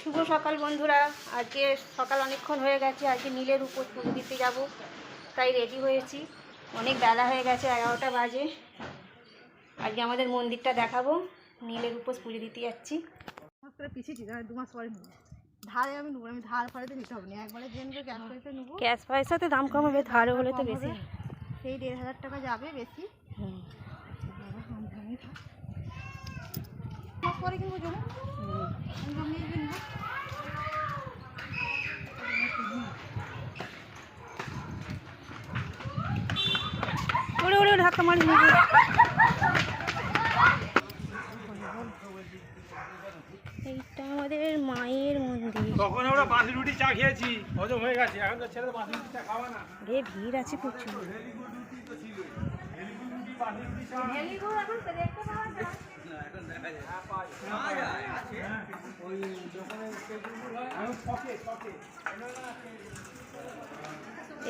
শুভ সকাল বন্ধুরা। আজকে সকাল অনেকক্ষণ হয়ে গেছে আজকে নীলের উপর পুজো দিতে যাব। তাই রেডি হয়েছি। অনেক বেলা হয়ে গেছে এগারোটা বাজে। আজকে আমাদের মন্দিরটা দেখাবো। নীলের উপর পুজো দিতে যাচ্ছি। পিছিয়েছি দু মাস পরে ধারে আমি নেব আমি ধার ফাড়ে তো নিতে হবে না একবারে নেবে গ্যাস পয়সা নেব। ক্যাশ পয়সাতে দাম কম হবে ধারে হলে তো বেশি। সেই দেড় হাজার টাকা যাবে বেশি। হুম, জানি পরে কিনবো জমা ওরে ওরে ধাক্কা মারি এইটা আমাদের মায়ের মন্দির। তখন আমরা বাসি রুটি চা খেয়েছি। হজম হয়ে গেছে। এখন তো ছেলে বাসি রুটি চা খাওয়া না। রে ভিড় আছে প্রচুর।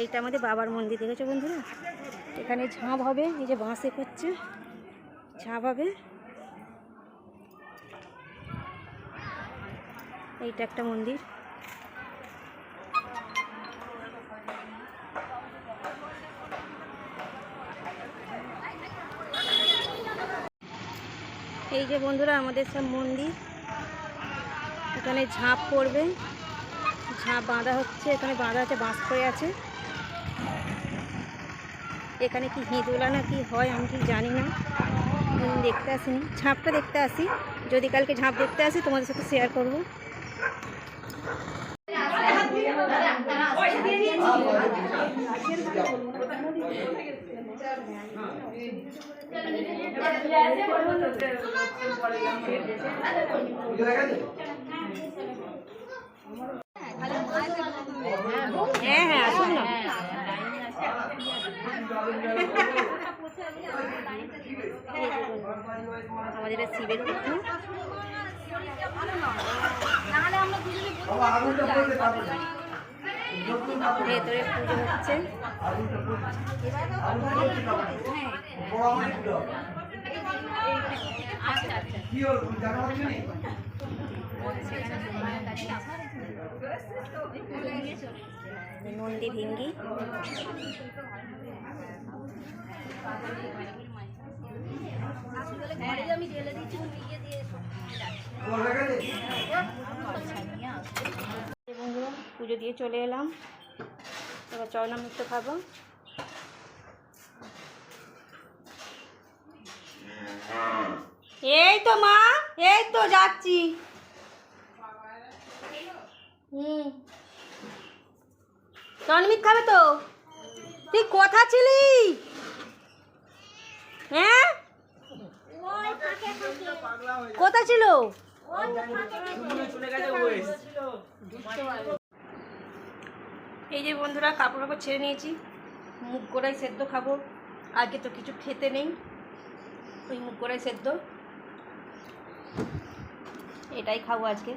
এইটা আমাদের বাবার মন্দির, দেখেছ বন্ধুরা? এখানে ঝাঁপ হবে, এই যে বাঁশে করছে ঝাঁপ হবে। এইটা একটা মন্দির। এই যে বন্ধুরা, আমাদের সব মন্দির। এখানে ঝাঁপ পড়বে। ঝাঁপ বাঁধা হচ্ছে, এখানে বাঁধা আছে, বাঁশ করে আছে। এখানে কি হিঁদুলা না কি হয় আমি ঠিক জানি না। দেখতে আসিনি। ঝাঁপটা দেখতে আসি। যদি কালকে ঝাঁপ দেখতে আসি, তোমাদের সাথে শেয়ার করব। হ্যাঁ হ্যাঁ আসুন না আমাদের এটা শিবের পুজো। ভেতরে পুজো হচ্ছে। নন্দী ভিঙ্গি পুজো দিয়ে চলে এলাম। এবার চরণামৃত খাব। এই তো মা, এই তো যাচ্ছি। হুম। চরণমিত খাবে তো? তুই কোথা ছিলি? হ্যাঁ? কোথা ছিল? এই যে বন্ধুরা, কাপড় কাপড় ছেড়ে নিয়েছি। মুগ গোড়াই সেদ্ধ খাব। আগে তো কিছু খেতে নেই। ওই মুগ গোড়াই সেদ্ধ। এটাই খাব আজকে।